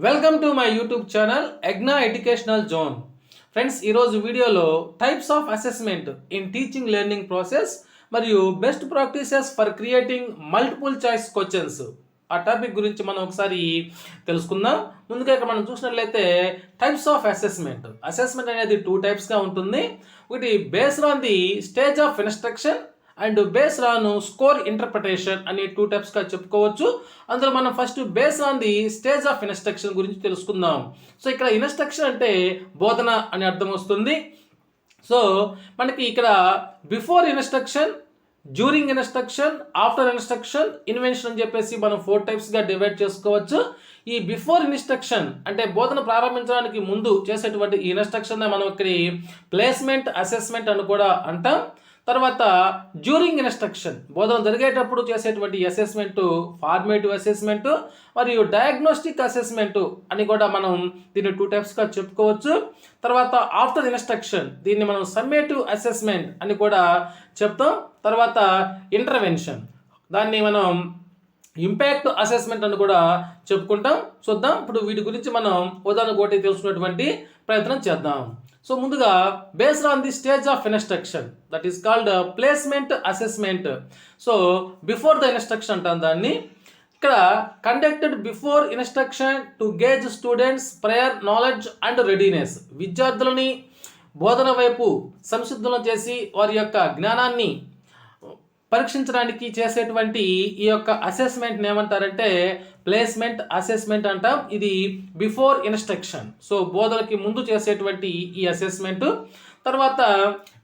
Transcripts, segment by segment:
Welcome to my YouTube channel ఎగ్నా educational zone friends ఈరోజు వీడియోలో types of assessment in teaching learning process మరియు best practices for creating multiple choice questions ఆ topic గురించి మనం ఒకసారి తెలుసుకుందాం. ముందుగా ఇక్కడ మనం చూసినట్లయితే టైప్స్ ఆఫ్ అసెస్మెంట్ అసెస్మెంట్ అనేది టూ టైప్స్గా ఉంటుంది. ఒకటి based on the stage of instruction and base రాను స్కోర్ ఇంటర్ప్రిటేషన్ అని టూ టైప్స్గా చెప్పుకోవచ్చు. అందులో మనం first base on the stage of instruction గురించి తెలుసుకుందాం. సో ఇక్కడ ఇన్స్ట్రక్షన్ అంటే బోధన అని అర్థం వస్తుంది. సో మనకి ఇక్కడ before instruction during instruction after instruction invention అని చెప్పేసి మనం ఫోర్ టైప్స్గా డివైడ్ చేసుకోవచ్చు. ఈ బిఫోర్ ఇన్స్ట్రక్షన్ అంటే బోధన ప్రారంభించడానికి ముందు చేసేటువంటి ఈ ఇన్స్ట్రక్షన్ మనం ఇక్కడ ప్లేస్మెంట్ అసెస్మెంట్ అని కూడా అంటాం. తర్వాత జ్యూరింగ్ ఇన్స్ట్రక్షన్ బోధన జరిగేటప్పుడు చేసేటువంటి అసెస్మెంటు ఫార్మేటివ్ అసెస్మెంట్ మరియు డయాగ్నోస్టిక్ అసెస్మెంట్ అని కూడా మనం దీన్ని టూ టైప్స్గా చెప్పుకోవచ్చు. తర్వాత ఆఫ్టర్ ఇన్స్ట్రక్షన్ దీన్ని మనం సమ్మేటివ్ అసెస్మెంట్ అని కూడా చెప్తాం. తర్వాత ఇంటర్వెన్షన్ దాన్ని మనం ఇంపాక్ట్ అసెస్మెంట్ అని కూడా చెప్పుకుంటాం. చూద్దాం. ఇప్పుడు వీటి గురించి మనం ఉదాహరణ ఒకటి తెలుసుకున్నటువంటి ప్రయత్నం చేద్దాం. సో ముందుగా based on the stage of instruction that is called placement assessment so before the instruction అంటాం దాన్ని. ఇక్కడ conducted before instruction to gauge students prior knowledge and readiness విద్యార్థులని బోధన వైపు సంసిద్ధులను చేసి వారి యొక్క జ్ఞానాన్ని పరీక్షించడానికి చేసేటువంటి ఈ యొక్క అసెస్మెంట్ ఏమంటారంటే ప్లేస్మెంట్ అసెస్మెంట్ అంటాం. ఇది బిఫోర్ ఇన్స్ట్రక్షన్. సో బోధనకి ముందు చేసేటువంటి ఈ అసెస్మెంట్. తర్వాత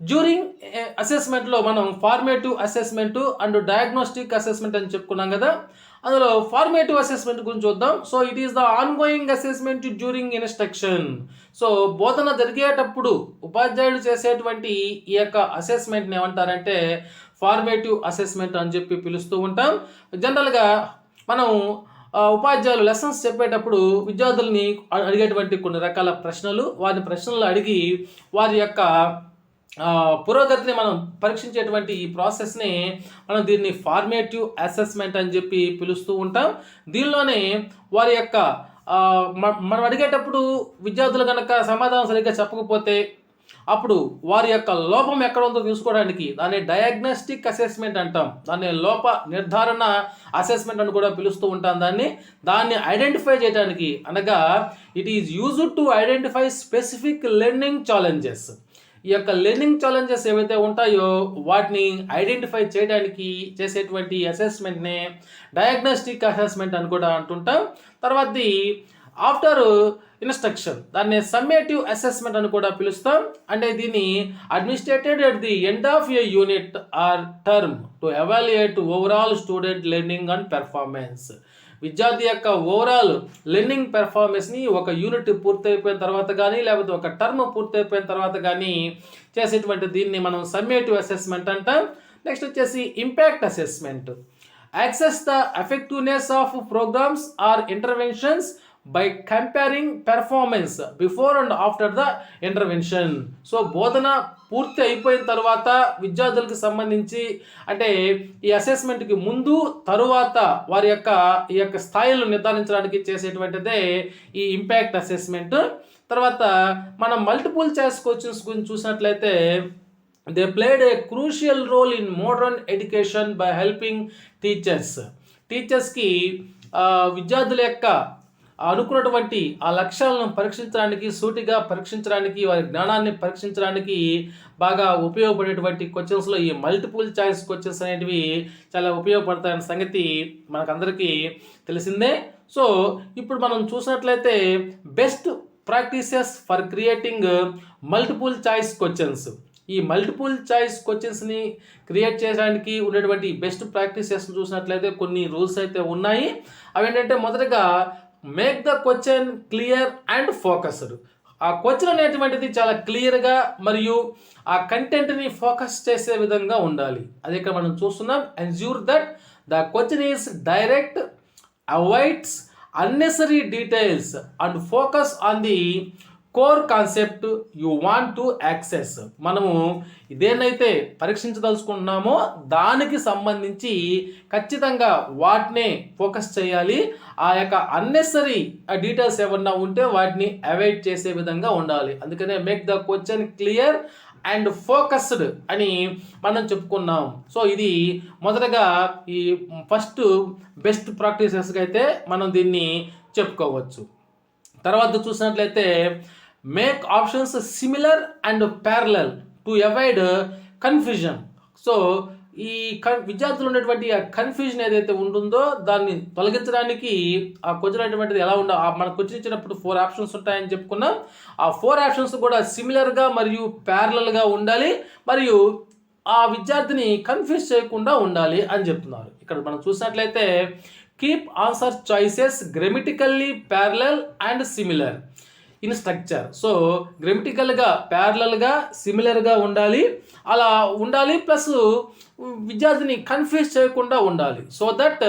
జ్యూరింగ్ అసెస్మెంట్లో మనం formative assessment and diagnostic assessment అని చెప్పుకున్నాం కదా. అందులో ఫార్మేటివ్ అసెస్మెంట్ గురించి చూద్దాం. So it is the ongoing assessment during instruction so బోధన జరిగేటప్పుడు ఉపాధ్యాయుడు చేసేటువంటి ఈ యొక్క అసెస్మెంట్ని ఏమంటారంటే ఫార్మేటివ్ అసెస్మెంట్ అని చెప్పి పిలుస్తూ ఉంటాం. జనరల్గా మనం ఉపాధ్యాయులు లెసన్స్ చెప్పేటప్పుడు విద్యార్థుల్ని అడిగేటువంటి కొన్ని రకాల ప్రశ్నలు వారి ప్రశ్నలు అడిగి వారి యొక్క పురోగతిని మనం పరీక్షించేటువంటి ఈ ప్రాసెస్ని మనం దీన్ని ఫార్మేటివ్ అసెస్మెంట్ అని చెప్పి పిలుస్తూ ఉంటాం. దీనిలోనే వారి యొక్క మనం అడిగేటప్పుడు విద్యార్థులు కనుక సమాధానం సరిగ్గా చెప్పకపోతే అప్పుడు వారి యొక్క లోపం ఎక్కడ ఉందో తెలుసుకోవడానికి దాన్ని డయాగ్నోస్టిక్ అసెస్మెంట్ అంటాం. దాన్ని లోప నిర్ధారణ అసెస్మెంట్ అని కూడా పిలుస్తూ ఉంటాం దాన్ని. దాన్ని ఐడెంటిఫై చేయడానికి అనగా it is used to identify specific learning challenges ఈ యొక్క లెర్నింగ్ ఛాలెంజెస్ ఏవైతే ఉంటాయో వాటిని ఐడెంటిఫై చేయడానికి చేసేటువంటి అసెస్మెంట్ని డయాగ్నోస్టిక్ అసెస్మెంట్ అని కూడా అంటుంటాం. తర్వాతది ఆఫ్టర్ ఇన్స్ట్రక్షన్ దాన్ని సమ్మేటివ్ అసెస్మెంట్ అని కూడా పిలుస్తాం. అంటే దీన్ని administered at the end of a unit or term to evaluate overall student learning and performance విద్యార్థి యొక్క ఓవరాల్ లెర్నింగ్ పెర్ఫార్మెన్స్ని ఒక యూనిట్ పూర్తయిపోయిన తర్వాత కానీ లేకపోతే ఒక టర్మ్ పూర్తయిపోయిన తర్వాత కానీ చేసేటువంటి దీన్ని మనం సమ్మేటివ్ అసెస్మెంట్ అంటాం. నెక్స్ట్ వచ్చేసి impact assessment access the effectiveness of programs or interventions by comparing performance before and after the intervention so బోధన పూర్తి అయిపోయిన తర్వాత విద్యార్థులకు సంబంధించి అంటే ఈ అసెస్మెంట్కి ముందు తరువాత వారి యొక్క ఈ యొక్క స్థాయిలు నిర్ధారించడానికి చేసేటువంటిదే ఈ ఇంపాక్ట్ అసెస్మెంట్ తర్వాత మనం మల్టిపుల్ చాయిస్ క్వశ్చన్స్ గురించి చూసినట్లయితే they played a crucial role in modern education by helping teachers టీచర్స్కి విద్యార్థుల యొక్క అనుకున్నటువంటి ఆ లక్ష్యాలను పరీక్షించడానికి సూటిగా పరీక్షించడానికి వారి జ్ఞానాన్ని పరీక్షించడానికి బాగా ఉపయోగపడేటువంటి క్వశ్చన్స్లో ఈ మల్టిపుల్ చాయిస్ క్వశ్చన్స్ అనేటివి చాలా ఉపయోగపడతాయన్న సంగతి మనకందరికీ తెలిసిందే. సో ఇప్పుడు మనం చూసినట్లయితే best practices for creating multiple choice questions ఈ మల్టిపుల్ చాయిస్ క్వశ్చన్స్ని క్రియేట్ చేయడానికి ఉండేటువంటి బెస్ట్ ప్రాక్టీసెస్ చూసినట్లయితే కొన్ని రూల్స్ అయితే ఉన్నాయి. అవి ఏంటంటే మొదటగా make the question clear and focused ఆ క్వశ్చన్ అనేటువంటిది చాలా క్లియర్గా మరియు ఆ కంటెంట్ని ఫోకస్ చేసే విధంగా ఉండాలి. అది ఇక్కడ మనం చూస్తున్నాం. Ensure that the question is direct avoids unnecessary details and focus on the core concept you want to access. మనము ఇదేనైతే పరీక్షించదలుచుకుంటున్నామో దానికి సంబంధించి ఖచ్చితంగా వాటినే ఫోకస్ చేయాలి. ఆ యొక్క అన్నెసరీ డీటెయిల్స్ ఏమన్నా ఉంటే వాటిని అవాయిడ్ చేసే విధంగా ఉండాలి. అందుకనే make the question clear and focused అని మనం చెప్పుకున్నాం. సో ఇది మొదటగా ఈ ఫస్ట్ బెస్ట్ ప్రాక్టీసెస్గా అయితే మనం దీన్ని చెప్పుకోవచ్చు. తర్వాత చూసినట్లయితే make options similar and parallel to avoid confusion so ఈ కన్ విద్యార్థులు ఉన్నటువంటి ఆ కన్ఫ్యూజన్ ఏదైతే ఉంటుందో దాన్ని తొలగించడానికి ఆ క్వశ్చన్ అనేటువంటిది ఎలా ఉండ ఆ మనకు క్వశ్చన్ ఇచ్చినప్పుడు ఫోర్ ఆప్షన్స్ ఉంటాయని చెప్పుకున్నాం. ఆ ఫోర్ ఆప్షన్స్ కూడా సిమిలర్గా మరియు ప్యారలల్గా ఉండాలి మరియు ఆ విద్యార్థిని కన్ఫ్యూజ్ చేయకుండా ఉండాలి అని చెప్తున్నారు. ఇక్కడ మనం చూసినట్లయితే keep answer choices grammatically parallel and similar in structure. So గ్రామటికల్గా ప్యారలల్గా సిమిలర్గా ఉండాలి. అలా ఉండాలి ప్లస్ విద్యార్థిని కన్ఫ్యూజ్ చేయకుండా ఉండాలి. So that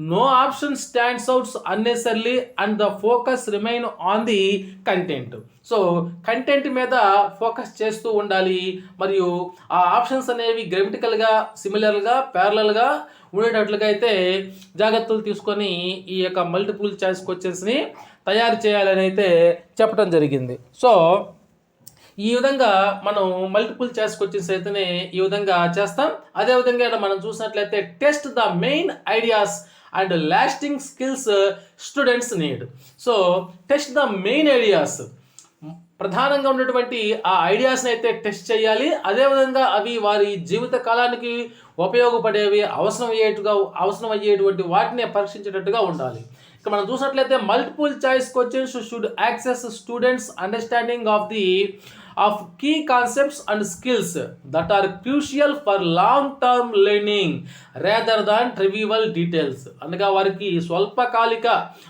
no option stands outs unnecessarily and the focus remain on the content. So content మీద ఫోకస్ చేస్తూ ఉండాలి. మరియు ఆ ఆప్షన్స్ అనేవి గ్రామటికల్గా సిమిలర్గా ప్యారలల్గా ఉండేటట్లుగా అయితే జాగ్రత్తలు తీసుకొని ఈ యొక్క మల్టిపుల్ చాయిస్ క్వశ్చన్స్ని తయారు చేయాలని అయితే చెప్పడం జరిగింది. సో ఈ విధంగా మనం మల్టిపుల్ చాయిస్ క్వశ్చన్స్ అయితేనే ఈ విధంగా చేస్తాం. అదేవిధంగా ఇక్కడ మనం చూసినట్లయితే test the main ideas and lasting skills students need so test the main ideas ప్రధానంగా ఉన్నటువంటి ఆ ఐడియాస్ని అయితే టెస్ట్ చేయాలి. అదేవిధంగా అవి వారి జీవిత కాలానికి ఉపయోగపడేవి అవసరం అయ్యేట్టుగా అవసరం అయ్యేటువంటి వాటిని పరీక్షించేటట్టుగా ఉండాలి. ఇక మనం చూసినట్లయితే multiple choice questions should access students understanding of the of key concepts and skills that are crucial for long term learning rather than trivial details అనగా వారికి స్వల్పకాలిక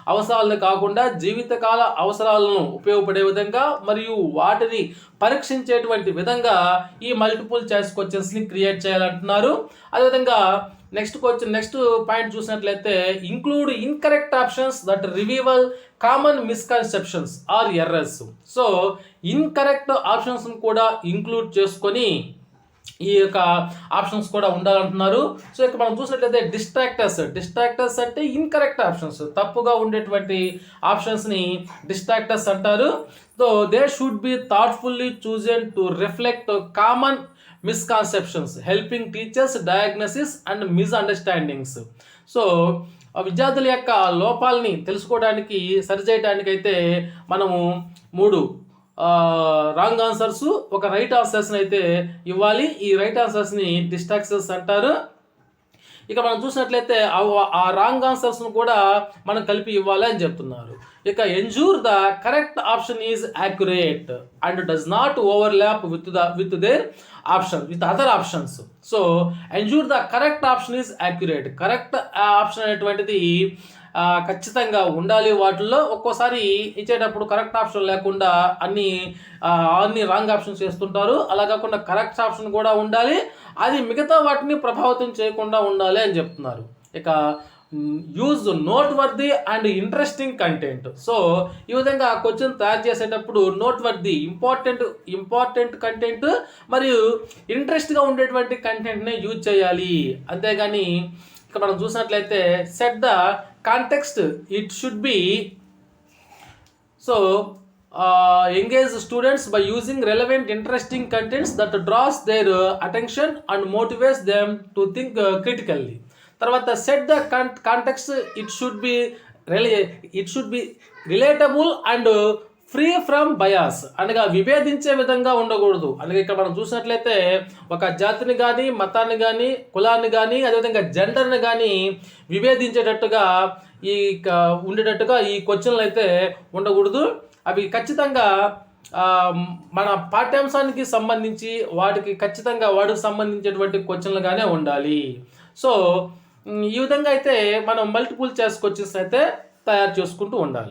అవసరాలను కాకుండా జీవితకాల అవసరాలను ఉపయోగపడే విధంగా మరియు వాటిని పరీక్షించేటువంటి విధంగా ఈ మల్టిపుల్ చాయిస్ క్వశ్చన్స్ని క్రియేట్ చేయాలంటున్నారు. అదేవిధంగా నెక్స్ట్ క్వశ్చన్ నెక్స్ట్ పాయింట్ చూసినట్లయితే include incorrect options that reveal common misconceptions or errors so incorrect options కూడా ఇంక్లూడ్ చేసుకొని ఈ యొక్క ఆప్షన్స్ కూడా ఉండాలంటున్నారు. సో ఇక్కడ మనం చూసినట్లయితే డిస్ట్రాక్టర్స్ డిస్ట్రాక్టర్స్ అంటే ఇన్కరెక్ట్ ఆప్షన్స్ తప్పుగా ఉండేటువంటి ఆప్షన్స్ని డిస్ట్రాక్టర్స్ అంటారు. So they should be thoughtfully chosen to reflect common misconceptions helping teachers diagnosis and misunderstandings so విద్యార్థుల యొక్క లోపాలని తెలుసుకోవడానికి సరిచేయడానికి అయితే మనము మూడు రాంగ్ ఆన్సర్స్ ఒక రైట్ ఆన్సర్స్ని అయితే ఇవ్వాలి. ఈ రైట్ ఆన్సర్స్ని డిస్ట్రాక్సర్స్ అంటారు. ఇక మనం చూసినట్లయితే ఆ రాంగ్ ఆన్సర్స్ను కూడా మనం కలిపి ఇవ్వాలి అని చెప్తున్నారు. ఇక ensure the correct option is accurate and does not overlap with the with their option with other options so ensure the correct option is accurate correct option అనేటువంటిది ఖచ్చితంగా ఉండాలి వాటిల్లో. ఒక్కోసారి ఇచ్చేటప్పుడు కరెక్ట్ ఆప్షన్ లేకుండా అన్ని అన్ని రాంగ్ ఆప్షన్స్ చేస్తుంటారు. అలా కాకుండా కరెక్ట్ ఆప్షన్ కూడా ఉండాలి. అది మిగతా వాటిని ప్రభావితం చేయకుండా ఉండాలి అని చెప్తున్నారు. ఇక use noteworthy and interesting content so ఈ విధంగా క్వశ్చన్ తయారు చేసేటప్పుడు noteworthy important important content మరియు ఇంట్రెస్ట్గా ఉండేటువంటి కంటెంట్నే యూజ్ చేయాలి. అంతేగాని ఇక్కడ మనం చూసినట్లయితే set the context it should be so engage students by using relevant interesting contents that draws their attention and motivates them to think critically తర్వాత set the context it should be relay it should be relatable and free from bias అనగా విభేదించే విధంగా ఉండకూడదు. అనగా ఇక్కడ మనం చూసినట్లయితే ఒక జాతిని కానీ మతాన్ని కానీ కులాన్ని కానీ అదేవిధంగా జెండర్ని కానీ విభేదించేటట్టుగా ఈ ఉండేటట్టుగా ఈ క్వశ్చన్లు అయితే ఉండకూడదు. అవి ఖచ్చితంగా మన పాఠ్యాంశానికి సంబంధించి వాటికి ఖచ్చితంగా వాటికి సంబంధించినటువంటి క్వశ్చన్లుగానే ఉండాలి. సో ఈ విధంగా అయితే మనం మల్టిపుల్ చాయిస్ క్వశ్చన్స్ అయితే తయారు చేసుకుంటూ ఉండాలి.